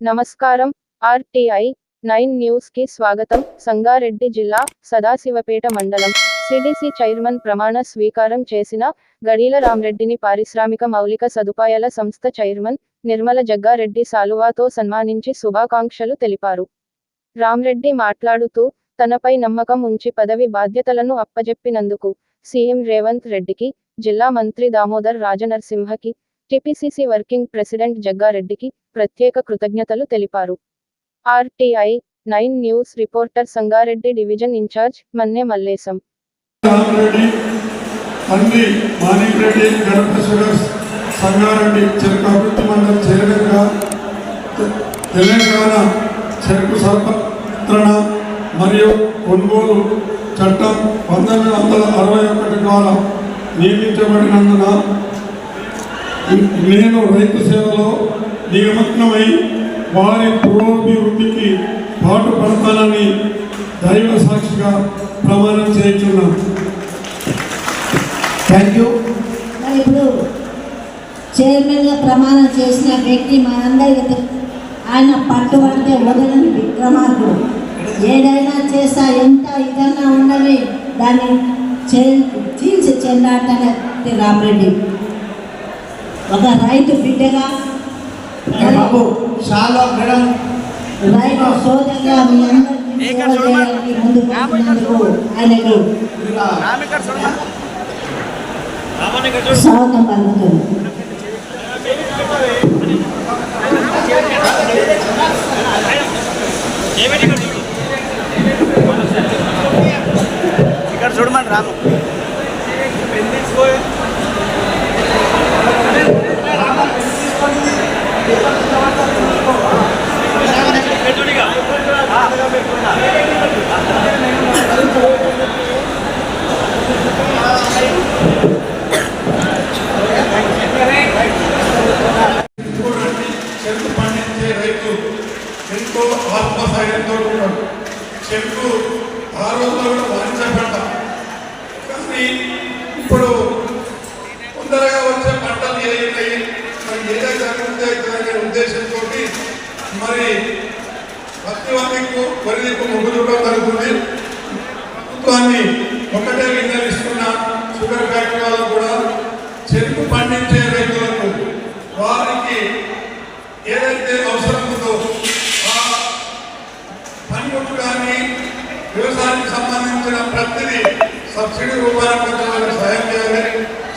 నమస్కారం. RTI nine న్యూస్కి స్వాగతం. సంగారెడ్డి జిల్లా సదాశివపేట మండలం సిడిసి చైర్మన్ ప్రమాణ స్వీకారం చేసిన గడీల రామ్రెడ్డిని పారిశ్రామిక మౌలిక సదుపాయాల సంస్థ చైర్మన్ నిర్మల జగ్గారెడ్డి సాలువాతో సన్మానించి శుభాకాంక్షలు తెలిపారు. రామ్రెడ్డి మాట్లాడుతూ తనపై నమ్మకం ఉంచి పదవి బాధ్యతలను అప్పజెప్పినందుకు సీఎం రేవంత్ రెడ్డికి జిల్లా మంత్రి దామోదర్ రాజనరసింహకి టిపిసిసి వర్కింగ్ ప్రెసిడెంట్ జగ్గారెడ్డికి ప్రత్యేక కృతజ్ఞతలు తెలిపారు. RTI nine news reporter Sangareddy division incharge Manne Mallesham. అన్ని తండ్రి మాణిక్రెడ్డి గణప సురేష్ సంగారెడ్డి చెరుకు అభివృద్ధి మండలి చైర్మన్గా తెలంగాణ చెరుకు సర్పత్రణ మరియు కొనుగోలు చట్టం పంతొమ్మిది వందల అరవై ఒకటి ద్వారా నియమించబడినందున నేను రైతు సేవలో నియమగ్నమై వారి పురోభివృద్ధికి పాటుపడతానని దైవ సాక్షిగా ప్రమాణం చేయించున్నాను థ్యాంక్ యూ మరి ఇప్పుడు చైర్మన్గా ప్రమాణం చేసిన వ్యక్తి మనందరికీ ఆయన పట్టుబడితే వదలని విక్రమార్కుడు. ఏదైనా చేస్తా ఎంత ఇదన్నా ఉండని దాన్ని చే చీల్చి చెందాటనే రామరెడ్డి ఒక రైతు బిడ్డగా బాబు చాలా మేడం. రైతు సోదరుగా మీ అందరికీ వచ్చినందుకు ఆయనకు స్వాగతం పలుకుతుంది. ఇక్కడ చూడమని రాము. చెరుకు పండించే రైతు చెరుకు ఆ రోజుల్లో కూడా వాణిజ్య కానీ ఇప్పుడు తొందరగా వచ్చే పంటలు ఏదైతే మరి ఏదైతే దిక్కు జరుగుతుంది ప్రభుత్వాన్ని ఒకటే విన్నవిస్తున్న షుగర్ ఫ్యాక్టరీ వాళ్ళు కూడా చెరుకు పండించే రైతులకు వారికి ఏదైతే అవసరం ఉందో ఆ పనిముట్లు కానీ వ్యవసాయానికి సంబంధించిన ప్రతిదీ సబ్సిడీ రూపాయల కొంచెం సహాయం చేయాలి.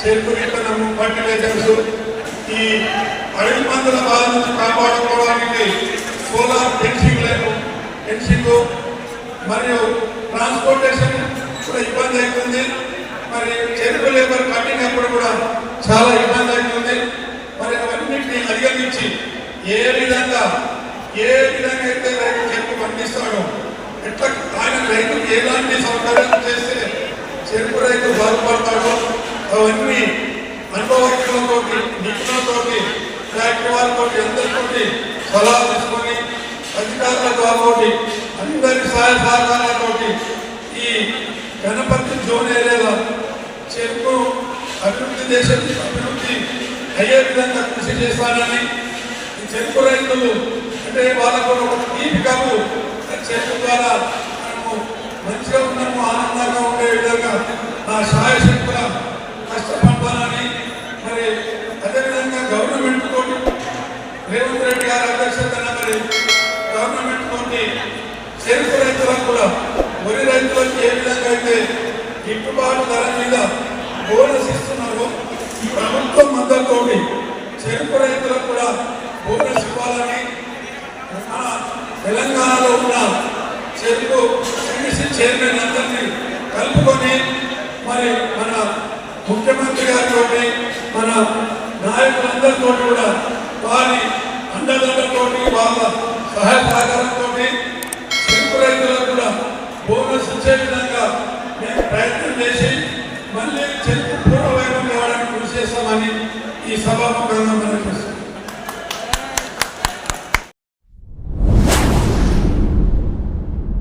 చెరుకు విత్తనము ఫర్టిలైజర్స్ ఈ అడవి మందుల బాధ నుంచి కాపాడుకోవడానికి సోలార్ ఫెన్సింగ్ లేదు ఫెన్సింగ్ మరియు ట్రాన్స్పోర్టేషన్ కూడా ఇబ్బంది అవుతుంది. మరి చెరుకు లేబర్ కట్టినప్పుడు కూడా చాలా ఇబ్బంది అవుతుంది. మరి అవన్నింటినీ అధిగమించి ఏ విధంగా ఏ విధంగా అయితే రైతు చెరుకు పండిస్తాడో ఎట్లా ఆయన రైతు ఎలాంటి సౌకర్యాలు చేస్తే చెరుకు రైతు బాగుపడతాడో అవన్నీ అనుభవజ్ఞులతో నిపుణులతో ఫ్యాక్టరీ వారితో అందరితో సలహా తీసుకొని అధికారుల ద్వారా అందరి సహాయ సహకారాలతోటి ఈ గణపతి జోన్ ఏరియాలో చెరుకు అభివృద్ధి దేశం అభివృద్ధి అయ్యే విధంగా కృషి చేస్తానని ఈ చెరుకు రైతులు అంటే వాళ్ళకు ఒక తీపి కబు చెరుకు ద్వారా మనము మంచిగా ఉన్నాము ఆనందంగా ఉండే విధంగా చెరుకు రైతులకు కూడా వరి రైతులకు ఏ విధంగా అయితే గిట్టుబాటు ధర మీద బోనస్ ఇస్తున్నారో ప్రభుత్వం మద్దతుతోటి చెరుకు రైతులకు కూడా బోనస్ ఇవ్వాలని మన తెలంగాణలో ఉన్న చెరుకు సిడిసి చైర్మన్ అందరినీ కలుపుకొని మరి మన ముఖ్యమంత్రి గారితో మన నాయకులందరితో కూడా వారి అండదండతోటి వాళ్ళ సహాయ సహకారంతో వచ్చే విధంగా మేము ప్రయత్నం చేసి మళ్ళీ చరిత్ర పూర్వవైభవం రావడానికి కృషి చేస్తామని ఈ సభ